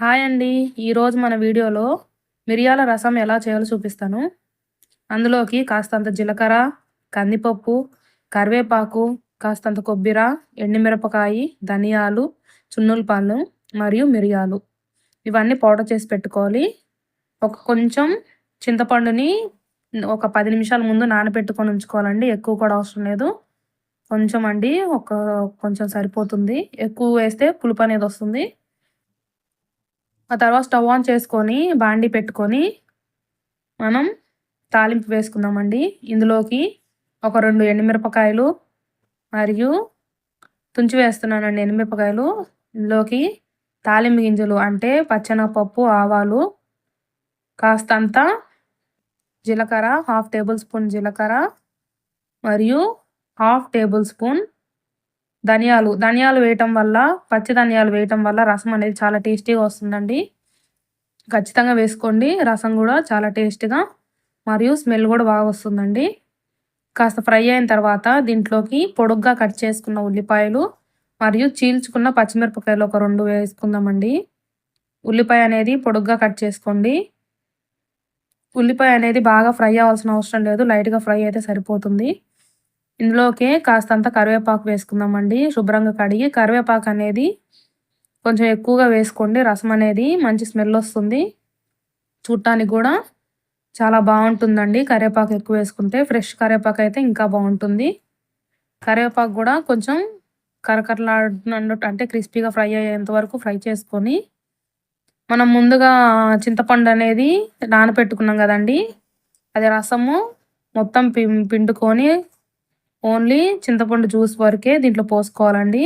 Hi అండి. ఈరోజు మన వీడియోలో మిరియాల రసం ఎలా చేయాలో చూపిస్తాను. అందులోకి కాస్తంత జీలకర్ర కందిపప్పు కరివేపాకు కాస్తంత కొబ్బరి ఎండుమిరపకాయ ధనియాలు చున్నులపాలు మరియు మిరియాలు. ఇవన్నీ పౌడర్ చేసి పెట్టుకోవాలి. ఒక కొంచెం చింతపండుని ఒక పది నిమిషాల ముందు నానబెట్టుకొని ఉంచుకోవాలండి. ఎక్కువ కూడా అవసరం లేదు. కొంచెం అండి. ఒక కొంచెం సరిపోతుంది. ఎక్కువ వేస్తే పులుపు అనేది వస్తుంది. ఆ తర్వాత స్టవ్ ఆన్ చేసుకొని బాండి పెట్టుకొని మనం తాలింపు వేసుకుందామండి. ఇందులోకి ఒక రెండు ఎండుమిరపకాయలు మరియు తుంచి వేస్తున్నానండి ఎండుమిరపకాయలు. ఇందులోకి తాలింపు గింజలు అంటే పచ్చెనగపప్పు ఆవాలు కాస్తంత జీలకర్ర హాఫ్ టేబుల్ స్పూన్ జీలకర్ర మరియు హాఫ్ టేబుల్ స్పూన్ ధనియాలు ధనియాలు వేయటం వల్ల పచ్చి ధనియాలు వేయటం వల్ల రసం అనేది చాలా టేస్టీగా వస్తుందండి. ఖచ్చితంగా వేసుకోండి రసం కూడా చాలా టేస్టీగా మరియు స్మెల్ కూడా బాగా వస్తుందండి. కాస్త ఫ్రై అయిన తర్వాత దీంట్లోకి పొడుగ్గా కట్ చేసుకున్న ఉల్లిపాయలు మరియు చీల్చుకున్న పచ్చిమిరపకాయలు ఒక రెండు వేసుకుందామండి. ఉల్లిపాయ అనేది పొడుగ్గా కట్ చేసుకోండి. ఉల్లిపాయ అనేది బాగా ఫ్రై అవ్వాల్సిన అవసరం లేదు లైట్గా ఫ్రై అయితే సరిపోతుంది. ఇందులోకి కాస్తంత కరివేపాకు వేసుకుందామండి. శుభ్రంగా కడిగి కరివేపాకు అనేది కొంచెం ఎక్కువగా వేసుకోండి. రసం అనేది మంచి స్మెల్ వస్తుంది. చూడటానికి కూడా చాలా బాగుంటుందండి. కరివేపాకు ఎక్కువ వేసుకుంటే ఫ్రెష్ కరివేపాకు అయితే ఇంకా బాగుంటుంది. కరివేపాకు కూడా కొంచెం కరకరలాడినట్టు అంటే క్రిస్పీగా ఫ్రై అయ్యేంత వరకు ఫ్రై చేసుకొని మనం ముందుగా చింతపండు అనేది నానపెట్టుకున్నాం కదండి. అది రసము మొత్తం పిండుకొని ఓన్లీ చింతపండు జ్యూస్ వరకే దీంట్లో పోసుకోవాలండి.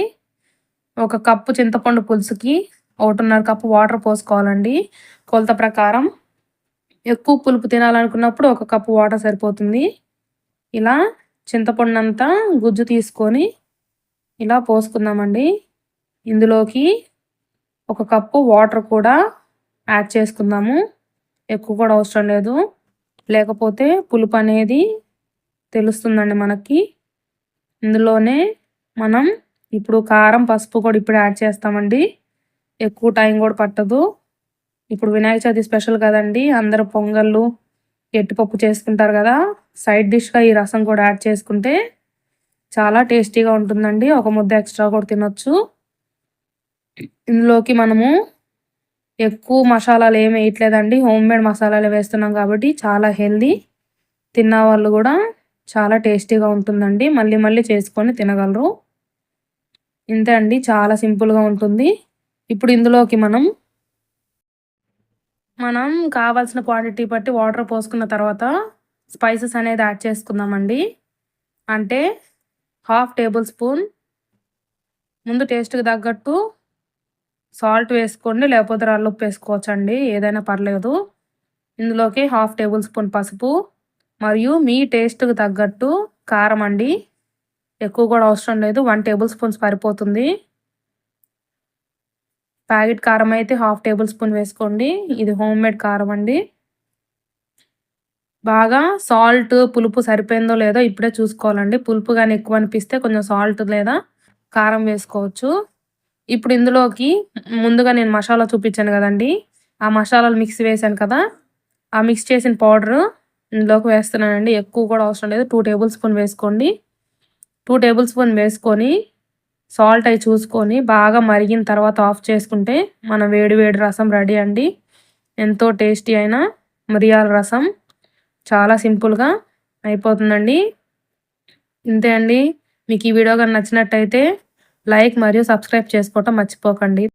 ఒక కప్పు చింతపండు పులుసుకి ఒకటిన్నర కప్పు వాటర్ పోసుకోవాలండి. కొలత ప్రకారం ఎక్కువ పులుపు తినాలనుకున్నప్పుడు ఒక కప్పు వాటర్ సరిపోతుంది. ఇలా చింతపండు అంతా గుజ్జు తీసుకొని ఇలా పోసుకుందామండి. ఇందులోకి ఒక కప్పు వాటర్ కూడా యాడ్ చేసుకుందాము. ఎక్కువ కూడా అవసరం లేదు. లేకపోతే పులుపు అనేది తెలుస్తుందండి మనకి. ఇందులోనే మనం ఇప్పుడు కారం పసుపు కూడా ఇప్పుడు యాడ్ చేస్తామండి. ఎక్కువ టైం కూడా పట్టదు. ఇప్పుడు వినాయక చవితి స్పెషల్ కదండి అందరు పొంగళ్ళు ఎట్టుపప్పు చేసుకుంటారు కదా సైడ్ డిష్గా ఈ రసం కూడా యాడ్ చేసుకుంటే చాలా టేస్టీగా ఉంటుందండి. ఒక ముద్ద ఎక్స్ట్రా కూడా తినొచ్చు. ఇందులోకి మనము ఎక్కువ మసాలాలు ఏమి వేయట్లేదండి. హోమ్ మేడ్ మసాలాలు వేస్తున్నాం కాబట్టి చాలా హెల్దీ. తిన్న వాళ్ళు కూడా చాలా టేస్టీగా ఉంటుందండి. మళ్ళీ మళ్ళీ చేసుకొని తినగలరు. ఇంతే అండి. చాలా సింపుల్గా ఉంటుంది. ఇప్పుడు ఇందులోకి మనం మనం కావాల్సిన క్వాంటిటీ బట్టి వాటర్ పోసుకున్న తర్వాత స్పైసెస్ అనేది యాడ్ చేసుకుందామండి. అంటే హాఫ్ టేబుల్ స్పూన్ ముందు టేస్ట్కి తగ్గట్టు సాల్ట్ వేసుకోండి. లేకపోతే రల్లుప్పు వేసుకోవచ్చండి. ఏదైనా పర్లేదు. ఇందులోకి హాఫ్ టేబుల్ స్పూన్ పసుపు మరియు మీ టేస్ట్కి తగ్గట్టు కారం అండి. ఎక్కువ కూడా అవసరం లేదు. వన్ టేబుల్ స్పూన్ సరిపోతుంది. ప్యాకెట్ కారం అయితే హాఫ్ టేబుల్ స్పూన్ వేసుకోండి. ఇది హోమ్ మేడ్ కారం అండి. బాగా సాల్ట్ పులుపు సరిపోయిందో లేదో ఇప్పుడే చూసుకోవాలండి. పులుపు కానీ ఎక్కువ అనిపిస్తే కొంచెం సాల్ట్ లేదా కారం వేసుకోవచ్చు. ఇప్పుడు ఇందులోకి ముందుగా నేను మసాలా చూపించాను కదండి. ఆ మసాలాలు మిక్స్ వేసాను కదా. ఆ మిక్స్ చేసిన పౌడరు ఇందులోకి వేస్తున్నానండి. ఎక్కువ కూడా అవసరం లేదు. టూ టేబుల్ స్పూన్ వేసుకోండి. టూ టేబుల్ స్పూన్ వేసుకొని సాల్ట్ అవి చూసుకొని బాగా మరిగిన తర్వాత ఆఫ్ చేసుకుంటే మన వేడి వేడి రసం రెడీ అండి. ఎంతో టేస్టీ అయిన మిరియాల రసం. చాలా సింపుల్గా అయిపోతుందండి. ఇంతే అండి. మీకు ఈ వీడియో కానీ నచ్చినట్టయితే లైక్ మరియు సబ్స్క్రైబ్ చేసుకోవటం మర్చిపోకండి.